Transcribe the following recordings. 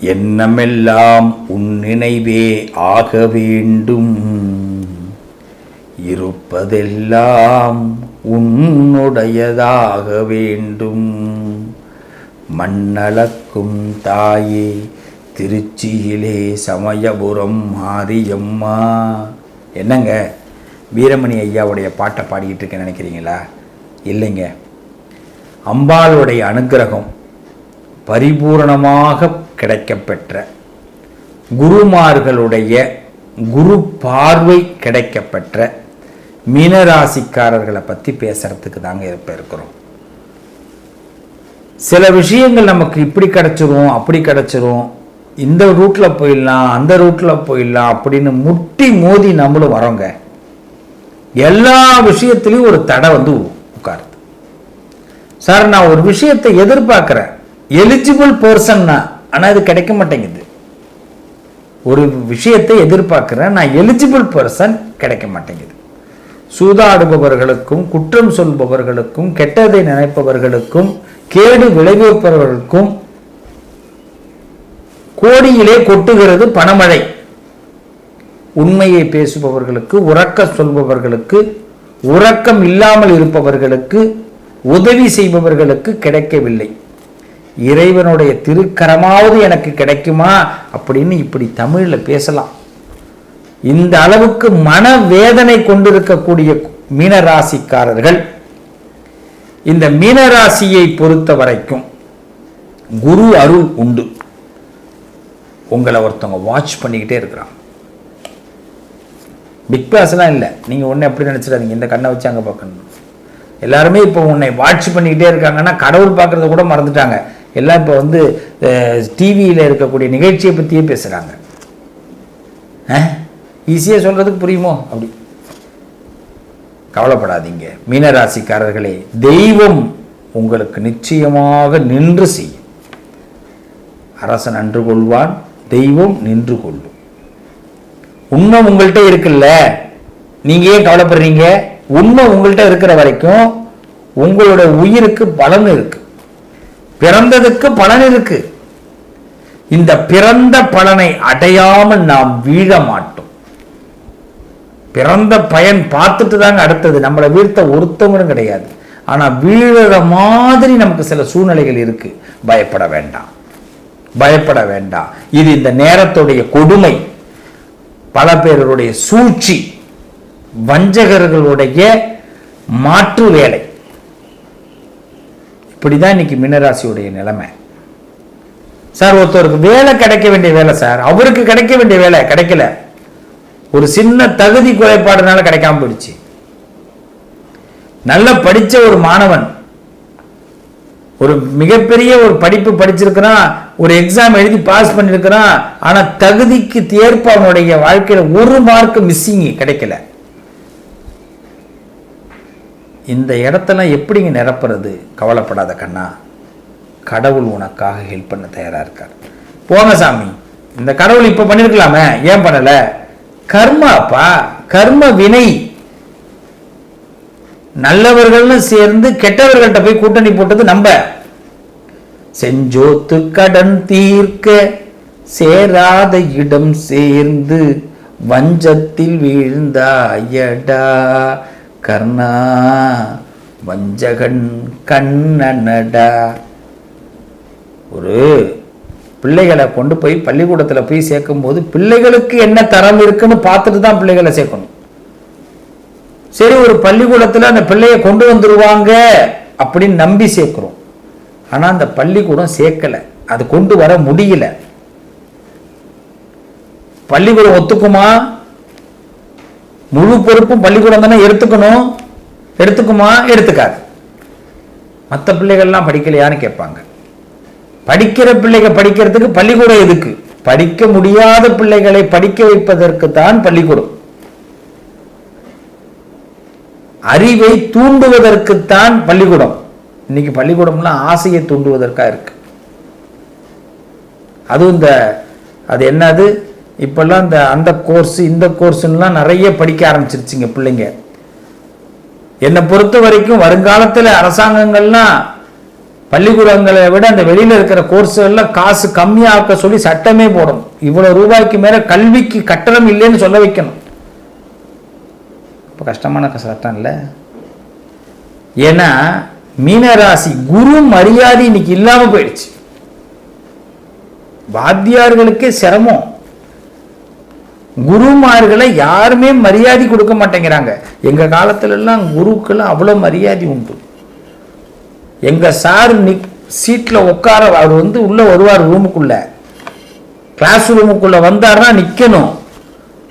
எண்ணமெல்லாம் உன் நினைவே ஆக வேண்டும்? இருப்பதெல்லாம் உன்னுடையதாக வேண்டும். மண்ணளக்கும் தாயே திருச்சியிலே சமயபுரம் மாரியம்மா. என்னங்க? வீரமணி ஐயாவுடைய பாட்டை பாடிக்கிட்டு இருக்கேன் நினைக்கிறீங்களா? இல்லைங்க. அம்பாளுடைய அனுக்கிரகம் பரிபூரணமாக கிடைக்கப்பெற்ற. குருமார்களுடைய குரு பார்வை கிடைக்கப்பெற்ற மீனராசிக்காரர்களை பற்றி பேசுறதுக்கு தாங்க இப்போ இருக்கிறோம். சில விஷயங்கள் நமக்கு இப்படி கிடைச்சிரும் அப்படி கிடச்சிரும். இந்த ரூட்டில் போயிடலாம் அந்த ரூட்டில் போயிடலாம் அப்படின்னு முட்டி மோதி நம்மளும் வரோங்க. எல்லா விஷயத்துலையும் ஒரு தடை வந்து உட்காருது. சார் நான் ஒரு விஷயத்தை எதிர்பார்க்குறேன். எலிஜிபிள் பர்சன்னா ஆனால் அது கிடைக்க மாட்டேங்குது. ஒரு விஷயத்தை எதிர்பார்க்குறேன் நான் எலிஜிபிள் பர்சன் கிடைக்க மாட்டேங்குது. சூதாடுபவர்களுக்கும் குற்றம் சொல்பவர்களுக்கும் கெட்டதை நினைப்பவர்களுக்கும் கேடு விளைவிப்பவர்களுக்கும் கோடியிலே கொட்டுகிறது பணமழை. உண்மையை பேசுபவர்களுக்கு உறக்க சொல்பவர்களுக்கு உறக்கம் இல்லாமல் இருப்பவர்களுக்கு உதவி செய்பவர்களுக்கு கிடைக்கவில்லை. இறைவனுடைய திருக்கரமாவது எனக்கு கிடைக்குமா அப்படின்னு இப்படி தமிழில் பேசலாம். இந்த அளவுக்கு மனவேதனை கொண்டிருக்கக்கூடிய மீனராசிக்காரர்கள் இந்த மீனராசியை பொறுத்த வரைக்கும் குரு அருள் உண்டு. உங்களை ஒருத்தவங்க வாட்ச் பண்ணிக்கிட்டே இருக்கிறான் பிக் பாஸ்லாம் இல்லை. நீங்கள் ஒன்று எப்படி நினச்சிடாதீங்க. இந்த கண்ணை வச்சு அங்கே பார்க்கணும். எல்லாருமே இப்போ உன்னை வாட்ச் பண்ணிக்கிட்டே இருக்காங்கன்னா கடவுள் பார்க்குறத கூட மறந்துட்டாங்க. எல்லாம் இப்போ வந்து டிவியில் இருக்கக்கூடிய நிகழ்ச்சியை பற்றியே பேசுகிறாங்க ஈஸியாக சொல்கிறதுக்கு புரியுமோ? அப்படி. கவலைப்படாதீங்க. மீனராசிக்காரர்களே தெய்வம் உங்களுக்கு நிச்சயமாக நின்று செய்யும். அரசன் அன்று கொள்வான் தெய்வம் நின்று கொள்ளும். உண்மை உங்கள்கிட்ட இருக்குல்ல? நீங்க ஏன் கவலைப்படுறீங்க? உண்மை உங்கள்கிட்ட இருக்கிற வரைக்கும் உங்களோட உயிருக்கு பலன் இருக்குது பிறந்ததுக்கு பலன் இருக்கு. இந்த பிறந்த பலனை அடையாமல் நாம் வீழ மாட்டோம். பிறந்த பயன் பார்த்துட்டு தாங்க அடுத்தது. நம்மளை வீழ்த்த ஒருத்தவங்களும் கிடையாது. ஆனா வீழற மாதிரி நமக்கு சில சூழ்நிலைகள் இருக்கு. பயப்பட வேண்டாம். பயப்பட வேண்டாம். இது இந்த நேரத்துடைய கொடுமை. பல பேருடைய சூழ்ச்சி. வஞ்சகர்களுடைய மாற்று வேலை. இப்படிதான் இன்னைக்கு மீனராசியுடைய நிலைமை. சார் ஒருத்தருக்கு வேலை கிடைக்க வேண்டிய வேலை சார். அவருக்கு கிடைக்க வேண்டிய வேலை கிடைக்கல. ஒரு சின்ன தகுதி குறைபாடுனால கிடைக்காம போயிடுச்சு. நல்ல படிச்ச ஒரு மாணவன் ஒரு மிகப்பெரிய ஒரு படிப்பு படிச்சிருக்கிறான் ஒரு எக்ஸாம் எழுதி பாஸ் பண்ணியிருக்கிறான் ஆனா தகுதிக்கு தேர்ப்பு அவனுடைய வாழ்க்கையில ஒரு மார்க் மிஸ்ஸிங் கிடைக்கல. இந்த இடத்தெல்லாம் எப்படிங்க நிரப்புறது? கவலைப்படாத கண்ணா. கடவுள் உனக்காக ஹெல்ப் பண்ண தயாரா இருக்கார். போங்க சாமி. இந்த கடவுள் இப்ப பண்ணிருக்கலாமே. ஏன் பண்ணல? கர்மாப்பா கர்ம வினை. நல்லவர்கள்னு சேர்ந்து கெட்டவர்கள்ட்ட போய் கூட்டணி போட்டது நம்ப செஞ்சோத்து கடன் தீர்க்க சேராத இடம் சேர்ந்து வஞ்சத்தில் வீழ்ந்தாயடா. கர்ணா வஞ்சகன் கண்ணனடா. ஒரு பிள்ளைகளை கொண்டு போய் பள்ளிக்கூடத்தில் போய் சேர்க்கும்போது பிள்ளைகளுக்கு என்ன தரம் இருக்குன்னு பார்த்துட்டு தான் பிள்ளைகளை சேர்க்கணும். சரி ஒரு பள்ளிக்கூடத்தில் அந்த பிள்ளையை கொண்டு வந்துடுவாங்க அப்படின்னு நம்பி சேர்க்குறோம். ஆனால் அந்த பள்ளிக்கூடம் சேர்க்கலை. அது கொண்டு வர முடியல. பள்ளிக்கூடம் ஒத்துக்குமா? முழு பொறுப்பும் பள்ளிக்கூடம் தானே எடுத்துக்கணும்? எடுத்துக்குமா? எடுத்துக்காது. மற்ற பிள்ளைகள்லாம் படிக்கலையான்னு கேட்பாங்க. படிக்கிற பிள்ளைகள் படிக்கிறதுக்கு பள்ளிக்கூடம் எதுக்கு? படிக்க முடியாத பிள்ளைகளை படிக்க வைப்பதற்கு தான் பள்ளிக்கூடம். அறிவை தூண்டுவதற்குத்தான் பள்ளிக்கூடம். இன்னைக்கு பள்ளிக்கூடம்லாம் ஆசையை தூண்டுவதற்கா இருக்கு. அதுவும் இந்த அது என்னது? இப்பெல்லாம் இந்த அந்த கோர்ஸ் இந்த கோர்ஸுன்னெலாம் நிறைய படிக்க ஆரம்பிச்சிருச்சுங்க பிள்ளைங்க. என்னை பொறுத்த வரைக்கும் வருங்காலத்தில் அரசாங்கங்கள்லாம் பள்ளிக்கூடங்களை விட அந்த வெளியில இருக்கிற கோர்ஸுகள்லாம் காசு கம்மியாக்க சொல்லி சட்டமே போடணும். இவ்வளவு ரூபாய்க்கு மேல கல்விக்கு கட்டணம் இல்லைன்னு சொல்ல வைக்கணும். இப்போ கஷ்டமான சட்டம் இல்லை. ஏன்னா மீனராசி குரு மரியாதை இன்னைக்கு இல்லாம போயிடுச்சு. வாத்தியார்களுக்கே சிரமம். குருமார்களை யாருமே மரியாதை கொடுக்க மாட்டேங்கிறாங்க. எங்கள் காலத்துலலாம் குருக்கெல்லாம் அவ்வளோ மரியாதை உண்டு. எங்கள் சார் நிக் சீட்டில் உட்கார அவர் வந்து உள்ள வருவார் ரூமுக்குள்ள. கிளாஸ் ரூமுக்குள்ளே வந்தாருன்னா நிற்கணும்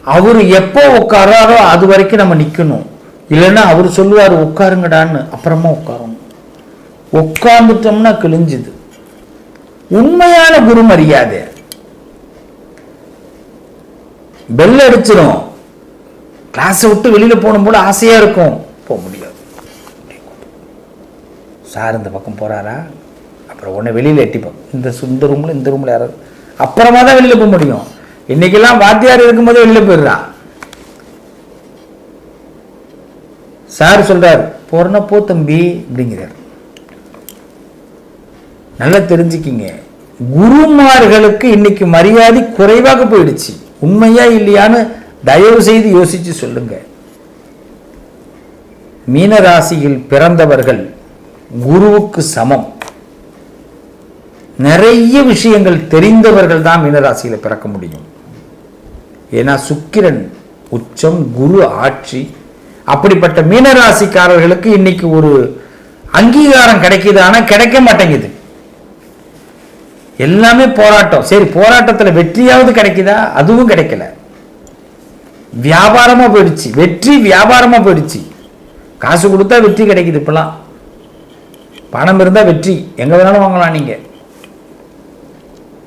அவர் எப்போ உட்காராரோ அது வரைக்கும் நம்ம நிற்கணும் இல்லைன்னா அவர் சொல்லுவார் உட்காருங்கடான்னு. அப்புறமா உட்காரணும். உட்காந்துட்டோம்னா கிழிஞ்சுது. உண்மையான குரு மரியாதை பெல் அடிச்சிடும் கிளாஸை விட்டு வெளியில போகணும் போல ஆசையா இருக்கும். போக முடியாது. சார் இந்த பக்கம் போறாரா? அப்புறம் உடனே வெளியில் எட்டிப்போம் இந்த இந்த ரூம்ல இந்த ரூம்ல யாராவது அப்புறமா தான் வெளியில போக முடியும். இன்னைக்கெல்லாம் வாத்தியார் இருக்கும்போது வெளியில் போயிடுறான் சார் சொல்கிறார் போறனா போ தம்பி அப்படிங்கிறார். நல்லா தெரிஞ்சுக்கிங்க. குருமார்களுக்கு இன்னைக்கு மரியாதை குறைவாக போயிடுச்சு. உண்மையா இல்லையான்னு தயவு செய்து யோசிச்சு சொல்லுங்க. மீனராசியில் பிறந்தவர்கள் குருவுக்கு சமம். நிறைய விஷயங்கள் தெரிந்தவர்கள் தான் மீனராசியில பிறக்க முடியும். ஏன்னா சுக்கிரன் உச்சம் குரு ஆட்சி. அப்படிப்பட்ட மீனராசிக்காரர்களுக்கு இன்னைக்கு ஒரு அங்கீகாரம் கிடைக்குது. ஆனா கிடைக்க மாட்டேங்குது. எல்லாமே போராட்டம். சரி போராட்டத்துல வெற்றியாவது கிடைக்குதா? அதுவும் கிடைக்கல. வியாபாரமா போயிடுச்சு. வெற்றி வியாபாரமா போயிடுச்சு. காசு கொடுத்தா வெற்றி கிடைக்குது இப்பெல்லாம். பணம் இருந்தா வெற்றி. எங்க வேணாலும் வாங்கலாம் நீங்க.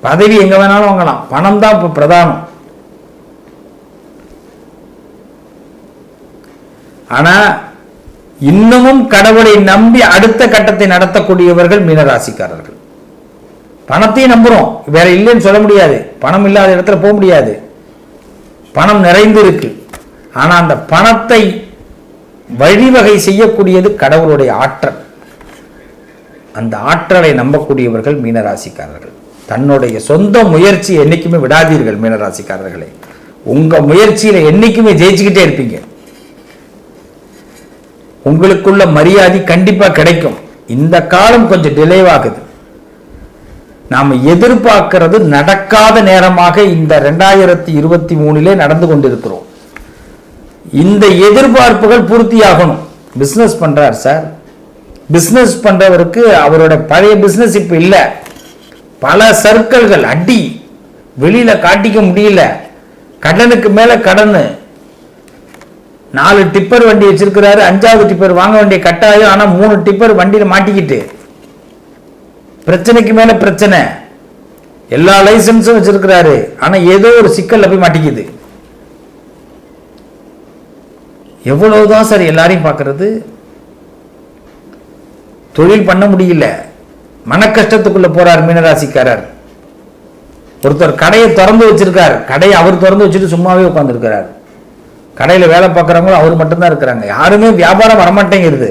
பதவி எங்க வேணாலும் வாங்கலாம். பணம் தான் இப்போ பிரதானம். ஆனா இன்னமும் கடவுளை நம்பி அடுத்த கட்டத்தை நடத்தக்கூடியவர்கள் மீனராசிக்காரர்கள். பணத்தையும் நம்புகிறோம் வேற இல்லைன்னு சொல்ல முடியாது. பணம் இல்லாத இடத்துல போக முடியாது. பணம் நிறைந்து இருக்கு. ஆனால் அந்த பணத்தை வழிவகை செய்யக்கூடியது கடவுளுடைய ஆற்றல். அந்த ஆற்றலை நம்பக்கூடியவர்கள் மீனராசிக்காரர்கள். தன்னுடைய சொந்த முயற்சி என்றைக்குமே விடாதீர்கள் மீனராசிக்காரர்களை. உங்கள் முயற்சியில் என்னைக்குமே ஜெயிச்சுக்கிட்டே இருப்பீங்க. உங்களுக்குள்ள மரியாதை கண்டிப்பாக கிடைக்கும். இந்த காலம் கொஞ்சம் டிலேவாகுது ஆகுது. நாம் எதிர்பார்க்கிறது நடக்காத நேரமாக இந்த ரெண்டாயிரத்தி இருபத்தி மூணிலே நடந்து கொண்டிருக்கிறோம். இந்த எதிர்பார்ப்புகள் பூர்த்தியாகணும். பிஸ்னஸ் பண்ணுறார் சார் பிஸ்னஸ் பண்ணுறவருக்கு அவரோட பழைய பிஸ்னஸ் இப்ப இல்லை. பல சர்க்கிள்கள் அடி வெளியில் காட்டிக்க முடியல. கடனுக்கு மேலே கடன். நாலு டிப்பர் வண்டி வச்சிருக்கிறாரு அஞ்சாவது டிப்பர் வாங்க வேண்டிய கட்டாயம் ஆனால் மூணு டிப்பர் வண்டியில் மாட்டிக்கிட்டு. பிரச்சனைக்கு மேல பிரச்சனை. எல்லா லைசன்ஸும் வச்சிருக்கிறாரு. ஆனா ஏதோ ஒரு சிக்கல்ல போய் மாட்டிக்குது. எவ்வளவுதான் சார் எல்லாரையும் பார்க்கறது தொழில் பண்ண முடியல. மன கஷ்டத்துக்குள்ள போறார் மீனராசிக்காரர். ஒருத்தர் கடையை திறந்து வச்சிருக்கார். கடையை அவர் திறந்து வச்சுட்டு சும்மாவே உட்காந்துருக்கிறார் கடையில் வேலை பார்க்குறவங்க அவர் மட்டும்தான் இருக்கிறாங்க. யாருமே வியாபாரம் வரமாட்டேங்கிறது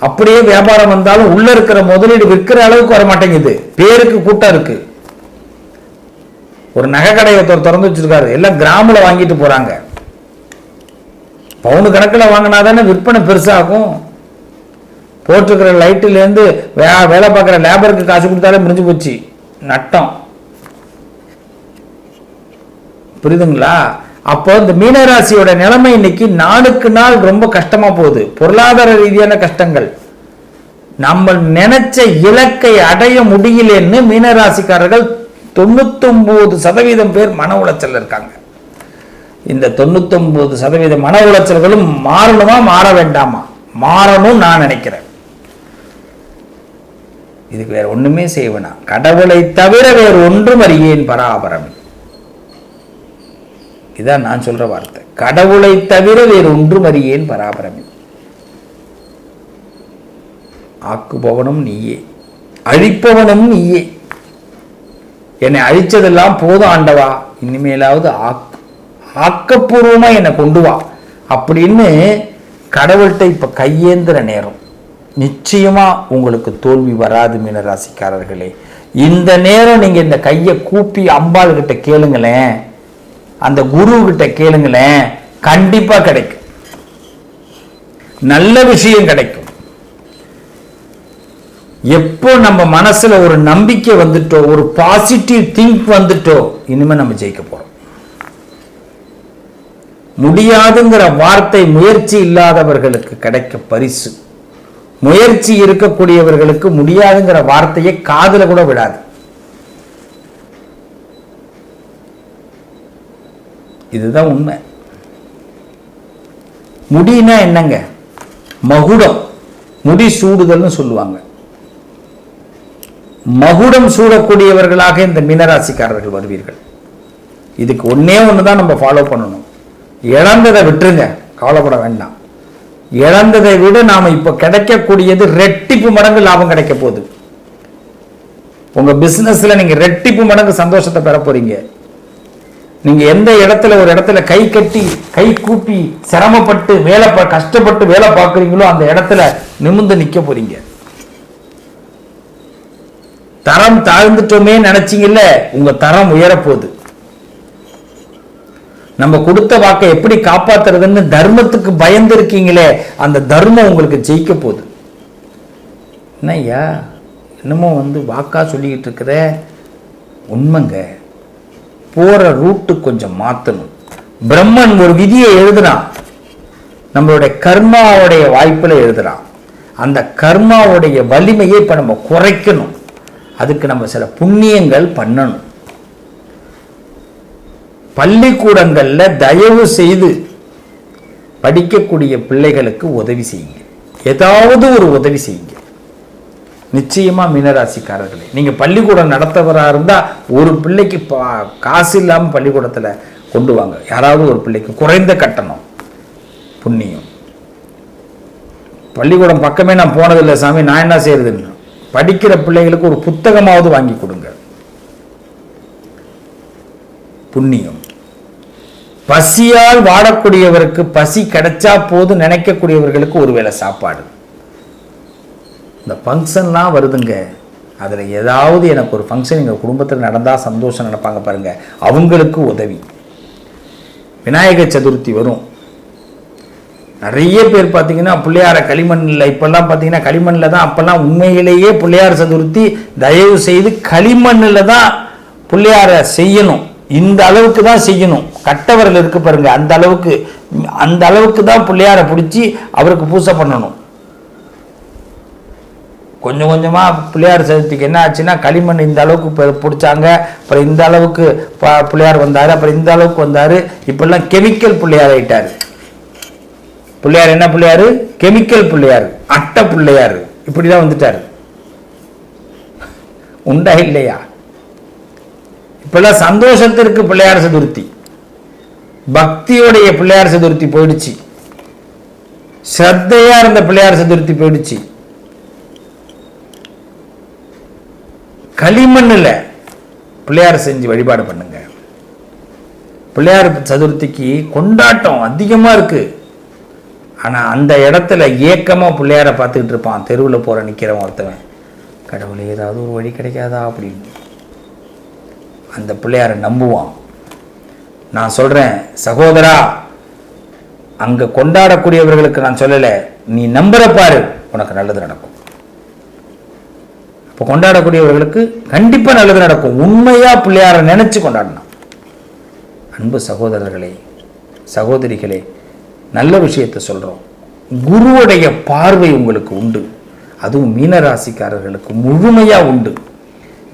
அப்படியே வியாபாரம் வந்தாலும் உள்ள இருக்கிற முதலீடு விற்கிற அளவுக்கு வர மாட்டேங்குது பேருக்கு கூட்டம் இருக்கு. ஒரு நகை கடையை ஒருத்தர் திறந்து வச்சிருக்காரு. எல்லாம் கிராமில் வாங்கிட்டு போறாங்க. பவுனு கணக்கில் வாங்கினா தானே விற்பனை பெருசாகும். போட்டிருக்கிற லைட்டுலேருந்து வே வேலை பார்க்குற லேபருக்கு காசு கொடுத்தாலே முடிஞ்சு போச்சு. நட்டம். புரியுதுங்களா? அப்போ இந்த மீனராசியோட நிலைமை இன்னைக்கு நாளுக்கு நாள் ரொம்ப கஷ்டமா போகுது. பொருளாதார ரீதியான கஷ்டங்கள். நம்ம நினைச்ச இலக்கை அடைய முடியலன்னு மீனராசிக்காரர்கள் தொண்ணூத்தொன்பது சதவீதம் பேர் மன உளைச்சல் இருக்காங்க. இந்த தொண்ணூத்தொன்பது சதவீத மன உளைச்சல்களும் மாறணுமா மாற வேண்டாமா? மாறணும் நான் நினைக்கிறேன். இதுக்கு வேற ஒண்ணுமே செய்வேனா கடவுளை தவிர வேறு ஒன்றும் அறியேன் பராபரமே. இதான் நான் சொல்ற வார்த்தை. கடவுளை தவிர வேறு ஒன்றும் அறியேன் பராபரமே ஆக்குபவனும் நீயே. அழிப்பவனும் நீயே. என்னை அழிச்சதெல்லாம் போதும் ஆண்டவா இனிமேலாவது ஆக்கு ஆக்கப்பூர்வமா என்னை கொண்டு வா. அப்படின்னு கடவுள்கிட்ட இப்ப கையேந்திர நேரம். நிச்சயமா உங்களுக்கு தோல்வி வராது மீனராசிக்காரர்களே இந்த நேரம் நீங்க இந்த கையை கூப்பி அம்பாள் கிட்ட கேளுங்களேன். அந்த குரு கிட்ட கேளுங்களேன் கண்டிப்பா கிடைக்கும். நல்ல விஷயம் கிடைக்கும். எப்போ நம்ம மனசுல ஒரு நம்பிக்கை வந்துட்டோ ஒரு பாசிட்டிவ் திங்க் வந்துட்டோ இனிமே நம்ம ஜெயிக்க போறோம். முடியாதுங்கிற வார்த்தை முயற்சி இல்லாதவர்களுக்கு கிடைக்க பரிசு. முயற்சி இருக்கக்கூடியவர்களுக்கு முடியாதுங்கிற வார்த்தையை காதல கூட விடாது இதுதான் உண்மை. முடினா என்னங்க? மகுடம். முடி சூடுதல்னு சொல்லுவாங்க. மகுடம் சூடக்கூடியவர்களாக இந்த மீனராசிக்காரர்கள் வருவீர்கள். இதுக்கு ஒன்னே ஒன்று தான் நம்ம ஃபாலோ பண்ணணும். இழந்ததை விட்டுருங்க. கவலைப்பட வேண்டாம். இழந்ததை விட நாம இப்ப கிடைக்கக்கூடியது ரெட்டிப்பு மடங்கு லாபம் கிடைக்க போகுது. உங்க பிசினஸ்ல நீங்க ரெட்டிப்பு மடங்கு சந்தோஷத்தை பெற போறீங்க. நீங்க எந்த இடத்துல ஒரு இடத்துல கை கட்டி கை கூப்பி சிரமப்பட்டு வேலை பா- கஷ்டப்பட்டு வேலை பார்க்குறீங்களோ அந்த இடத்துல நிமிர்ந்து நிக்க போறீங்க. தரம் தாழ்ந்துட்டோமே நினைச்சீங்கல்ல உங்க தரம் உயரப்போகுது. நம்ம கொடுத்த வாக்கை எப்படி காப்பாத்துறதுன்னு தர்மத்துக்கு பயந்து இருக்கீங்களே அந்த தர்மம் உங்களுக்கு ஜெயிக்க போகுது. என்ன ஐயா என்னமோ வந்து வாக்கா சொல்லிக்கிட்டு இருக்கிற? உண்மைங்க. போற ரூட்டு கொஞ்சம் மாத்தணும். பிரம்மன் ஒரு விதியை எழுதுறான். நம்மளுடைய கர்மாவுடைய வாய்ப்புல எழுதுறான். அந்த கர்மாவுடைய வலிமையை இப்ப நம்ம குறைக்கணும். அதுக்கு நம்ம சில புண்ணியங்கள் பண்ணணும். பள்ளிக்கூடங்கள்ல தயவு செய்து படிக்கக்கூடிய பிள்ளைகளுக்கு உதவி செய்யுங்க. ஏதாவது ஒரு உதவி செய்யுங்க. நிச்சயமா மீனராசிக்காரர்களே நீங்க பள்ளிக்கூடம் நடத்தவரா இருந்தா ஒரு பிள்ளைக்கு பா- காசு இல்லாம பள்ளிக்கூடத்துல கொண்டு வாங்க. யாராவது ஒரு பிள்ளைக்கு குறைந்த கட்டணம் புண்ணியம். பள்ளிக்கூடம் பக்கமே நான் போனதில்லை சாமி நான் என்ன செய்யறதுன்னு படிக்கிற பிள்ளைகளுக்கு ஒரு புத்தகமாவது வாங்கி கொடுங்க. புண்ணியம். பசியால் வாடக்கூடியவருக்கு பசி கிடைச்சா போதும் நினைக்கக்கூடியவர்களுக்கு ஒருவேளை சாப்பாடு. இந்த ஃபங்க்ஷன்லாம் வருதுங்க. அதில் ஏதாவது எனக்கு ஒரு ஃபங்க்ஷன் எங்கள் குடும்பத்தில் நடந்தால் சந்தோஷம் நினைப்பாங்க பாருங்கள் அவங்களுக்கு உதவி. விநாயகர் சதுர்த்தி வரும். நிறைய பேர் பார்த்தீங்கன்னா பிள்ளையார களிமண்ணில் இப்போல்லாம் பார்த்தீங்கன்னா களிமண்ணில் தான் அப்போல்லாம் உண்மையிலேயே பிள்ளையார் சதுர்த்தி தயவு செய்து களிமண்ணில் தான் பிள்ளையார செய்யணும். இந்த அளவுக்கு தான் செய்யணும். கட்டவர்கள் இருக்கு பாருங்க அந்த அளவுக்கு அந்த அளவுக்கு தான் பிள்ளையார பிடிச்சி அவருக்கு பூசை பண்ணணும். கொஞ்சம் கொஞ்சமாக பிள்ளையார் சதுர்த்திக்கு என்ன ஆச்சுன்னா களிமண் இந்த அளவுக்கு பிடிச்சாங்க. அப்புறம் இந்த அளவுக்கு பிள்ளையார் வந்தார். அப்புறம் இந்த அளவுக்கு வந்தார். இப்பெல்லாம் கெமிக்கல் பிள்ளையார் ஆயிட்டாரு. பிள்ளையார் என்ன பிள்ளையார்? கெமிக்கல் பிள்ளையார். அட்டை பிள்ளையார். இப்படி தான் வந்துட்டாரு. உண்டா இல்லையா? இப்பெல்லாம் சந்தோஷத்திற்கு பிள்ளையார் சதுர்த்தி. பக்தியோடைய பிள்ளையார் சதுர்த்தி போயிடுச்சு. ஸ்ரத்தையாக இருந்த பிள்ளையார் சதுர்த்தி போயிடுச்சு. களிமண்ணில் பிள்ளையார் செஞ்சு வழிபாடு பண்ணுங்க. பிள்ளையார் சதுர்த்திக்கு கொண்டாட்டம் அதிகமாக இருக்கு. ஆனால் அந்த இடத்துல ஏக்கமாக பிள்ளையார பார்த்துக்கிட்டு இருப்பான். தெருவில் போகிற நிற்கிறவன் ஒருத்தவன். கடவுளே ஏதாவது ஒரு வழி கிடைக்காதா? அப்படின்னு. அந்த பிள்ளையாரை நம்புவான். நான் சொல்கிறேன் சகோதரா அங்கே கொண்டாடக்கூடியவர்களுக்கு நான் சொல்லலை. நீ நம்புற பாரு. உனக்கு நல்லது நடக்கும். இப்போ கொண்டாடக்கூடியவர்களுக்கு கண்டிப்பாக நல்லது நடக்கும். உண்மையா பிள்ளையார நினச்சி கொண்டாடணும். அன்பு சகோதரர்களே சகோதரிகளே நல்ல விஷயத்தை சொல்கிறோம் குருவுடைய பார்வை உங்களுக்கு உண்டு. அதுவும் மீனராசிக்காரர்களுக்கு முழுமையாக உண்டு.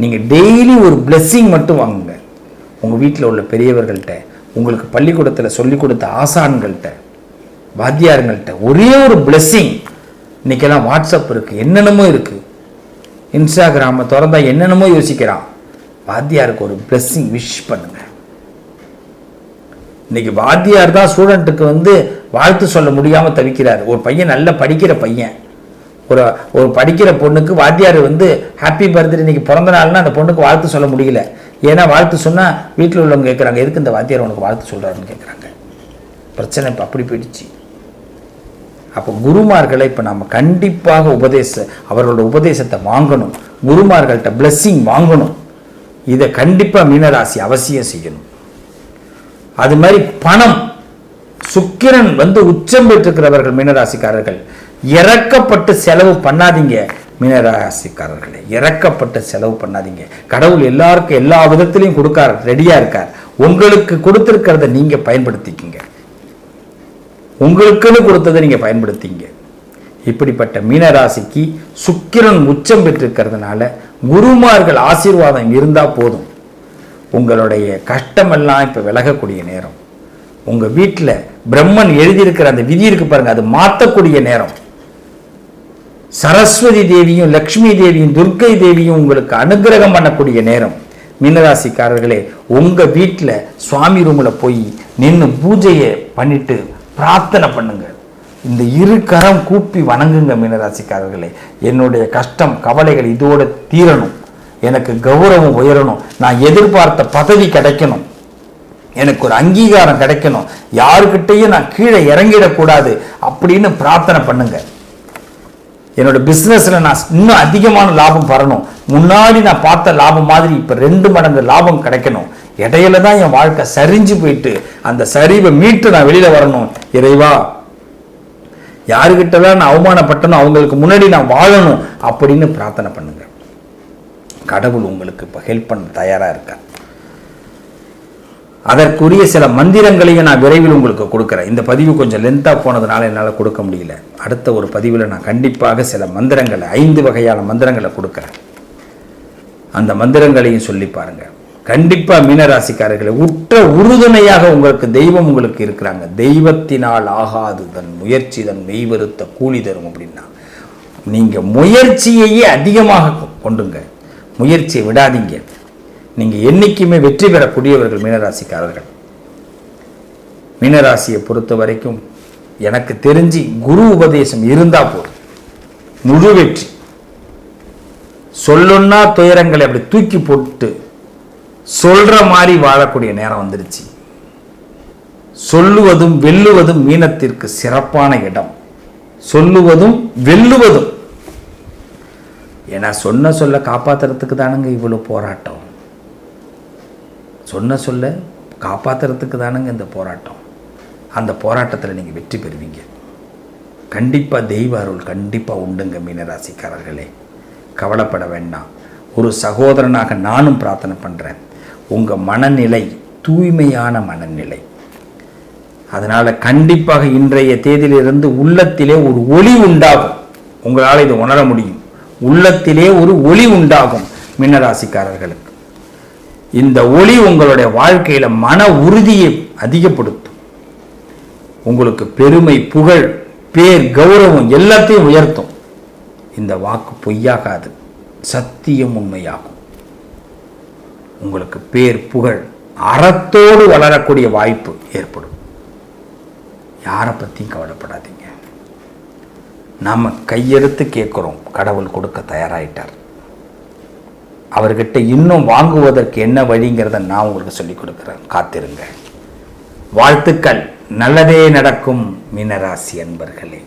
நீங்கள் டெய்லி ஒரு பிளெஸ்ஸிங் மட்டும் வாங்குங்க. உங்கள் வீட்டில் உள்ள பெரியவர்கள்ட்ட உங்களுக்கு பள்ளிக்கூடத்தில் சொல்லிக் கொடுத்த ஆசான்கள்ட்ட வாத்தியாருங்கள்கிட்ட ஒரே ஒரு பிளெஸ்ஸிங் இன்னைக்கெல்லாம் வாட்ஸ்அப் இருக்குது என்னென்னமோ இருக்குது இன்ஸ்டாகிராமை திறந்தா என்னென்னமோ யோசிக்கிறான். வாத்தியாருக்கு ஒரு பிளஸ்ஸிங் விஷ் பண்ணுங்க. இன்னைக்கு வாத்தியார் தான் ஸ்டூடெண்ட்டுக்கு வந்து வாழ்த்து சொல்ல முடியாமல் தவிக்கிறார். ஒரு பையன் நல்ல படிக்கிற பையன். ஒரு ஒரு படிக்கிற பொண்ணுக்கு வாத்தியார் வந்து ஹாப்பி பர்த்டே இன்னைக்கு பிறந்த நாள்னா அந்த பொண்ணுக்கு வாழ்த்து சொல்ல முடியல. ஏன்னா வாழ்த்து சொன்னால் வீட்டில் உள்ளவங்க கேட்குறாங்க எதுக்கு இந்த வாத்தியார் உனக்கு வாழ்த்து சொல்கிறாருன்னு கேட்குறாங்க பிரச்சனை இப்போ அப்படி போயிடுச்சு. அப்போ குருமார்களை இப்போ நம்ம கண்டிப்பாக உபதேச அவர்களோட உபதேசத்தை வாங்கணும். குருமார்கள்ட்ட பிளஸ்ஸிங் வாங்கணும். இதை கண்டிப்பாக மீனராசி அவசியம் செய்யணும். அது மாதிரி பணம். சுக்கிரன் வந்து உச்சம் பெற்றிருக்கிறவர்கள் மீனராசிக்காரர்கள். இறக்கப்பட்டு செலவு பண்ணாதீங்க மீனராசிக்காரர்களே. இறக்கப்பட்டு செலவு பண்ணாதீங்க. கடவுள் எல்லாருக்கும் எல்லா விதத்திலையும் கொடுக்கார் ரெடியாக இருக்கார். உங்களுக்கு கொடுத்துருக்கிறத நீங்கள் பயன்படுத்திக்கிங்க. உங்களுக்குன்னு கொடுத்ததை நீங்க பயன்படுத்திங்க. இப்படிப்பட்ட மீனராசிக்கு சுக்கிரன் உச்சம் பெற்றிருக்கிறதுனால குருமார்கள் ஆசீர்வாதம் இருந்தா போதும். உங்களுடைய கஷ்டமெல்லாம் இப்ப விலகக்கூடிய நேரம். உங்க வீட்டில் பிரம்மன் எழுதியிருக்கிற அந்த விதி இருக்கு பாருங்க அது மாற்றக்கூடிய நேரம். சரஸ்வதி தேவியும் லக்ஷ்மி தேவியும் துர்க்கை தேவியும் உங்களுக்கு அனுகிரகம் பண்ணக்கூடிய நேரம். மீனராசிக்காரர்களே உங்க வீட்டில் சுவாமி ரூமில் போய் நின்று பூஜையை பண்ணிட்டு பிரார்த்தனை பண்ணுங்க. இந்த இரு கரம் கூப்பி வணங்குங்க மீனராசிக்காரர்களே. என்னுடைய கஷ்டம் கவலைகள் இதோட தீரணும். எனக்கு கௌரவம் உயரணும். நான் எதிர்பார்த்த பதவி கிடைக்கணும். எனக்கு ஒரு அங்கீகாரம் கிடைக்கணும். யாருக்கிட்டையும் நான் கீழே இறங்கிடக்கூடாது அப்படின்னு பிரார்த்தனை பண்ணுங்க. என்னோட பிஸ்னஸில் நான் இன்னும் அதிகமான லாபம் வரணும். முன்னாடி நான் பார்த்த லாபம் மாதிரி இப்போ ரெண்டு மடங்கு லாபம் கிடைக்கணும். இடையில தான் என் வாழ்க்கை சரிஞ்சு போயிட்டு அந்த சரிவை மீட்டு நான் வெளியில வரணும். இறைவா யாருக்கிட்டலாம் நான் அவமானப்பட்டனோ அவங்களுக்கு முன்னாடி நான் வாழணும் அப்படின்னு பிரார்த்தனை பண்ணுங்க. கடவுள் உங்களுக்கு இப்போ ஹெல்ப் பண்ண தயாராக இருக்கார். அதற்குரிய சில மந்திரங்களையும் நான் விரைவில் உங்களுக்கு கொடுக்குறேன். இந்த பதிவு கொஞ்சம் லென்த்தாக போனதுனால என்னால் கொடுக்க முடியல. அடுத்த ஒரு பதிவில் நான் கண்டிப்பாக சில மந்திரங்களை ஐந்து வகையான மந்திரங்களை கொடுக்குறேன். அந்த மந்திரங்களையும் சொல்லி பாருங்கள் கண்டிப்பா மீனராசிக்காரர்களை உற்ற உறுதுணையாக உங்களுக்கு தெய்வம் உங்களுக்கு இருக்கிறாங்க. தெய்வத்தினால் ஆகாது தன் முயற்சி தன் மெய்வருத்த கூலி தரும் அப்படின்னா. நீங்க முயற்சியையே அதிகமாக கொண்டுங்க. முயற்சியை விடாதீங்க. நீங்க என்னைக்குமே வெற்றி பெறக்கூடியவர்கள் மீனராசிக்காரர்கள். மீனராசியை பொறுத்த வரைக்கும் எனக்கு தெரிஞ்சு குரு உபதேசம் இருந்தா போதும். முழு வெற்றி. சொல்லுன்னா துயரங்களை அப்படி தூக்கி போட்டு சொல்ற மாதிரி வாழக்கூடிய நேரம் வந்துருச்சு சொல்லுவதும் வெல்லுவதும் மீனத்திற்கு சிறப்பான இடம். சொல்லுவதும் வெல்லுவதும். ஏன்னா சொன்ன சொல்ல காப்பாத்துறதுக்கு தானுங்க இவ்வளோ போராட்டம். சொன்ன சொல்ல காப்பாத்துறதுக்கு தானுங்க இந்த போராட்டம். அந்த போராட்டத்தில் நீங்கள் வெற்றி பெறுவீங்க. கண்டிப்பாக தெய்வ அருள் கண்டிப்பாக உண்டுங்க மீனராசிக்காரர்களே. கவலைப்பட வேண்டாம். ஒரு சகோதரனாக நானும் பிரார்த்தனை பண்ணுறேன் உங்கள் மனநிலை தூய்மையான மனநிலை. அதனால் கண்டிப்பாக இன்றைய தேதியிலிருந்து உள்ளத்திலே ஒரு ஒளி உண்டாகும். உங்களால் இதை உணர முடியும். உள்ளத்திலே ஒரு ஒளி உண்டாகும் மின்னராசிக்காரர்களுக்கு இந்த ஒளி உங்களுடைய வாழ்க்கையில் மன உறுதியை அதிகப்படுத்தும். உங்களுக்கு பெருமை புகழ் பேர் கௌரவம் எல்லாத்தையும் உயர்த்தும். இந்த வாக்கு பொய்யாகாது. சத்தியம் உண்மையாகும். உங்களுக்கு பேர் புகழ் அறத்தோடு வளரக்கூடிய வாய்ப்பு ஏற்படும். யாரை பற்றியும் கவலைப்படாதீங்க. நாம கையெடுத்து கேட்குறோம். கடவுள் கொடுக்க தயாராயிட்டார். அவர்கிட்ட இன்னும் வாங்குவதற்கு என்ன வழிங்கிறத நான் உங்களுக்கு சொல்லிக் கொடுக்குறேன். காத்திருங்க வாழ்த்துக்கள். நல்லதே நடக்கும் மீனராசி அன்பர்களே.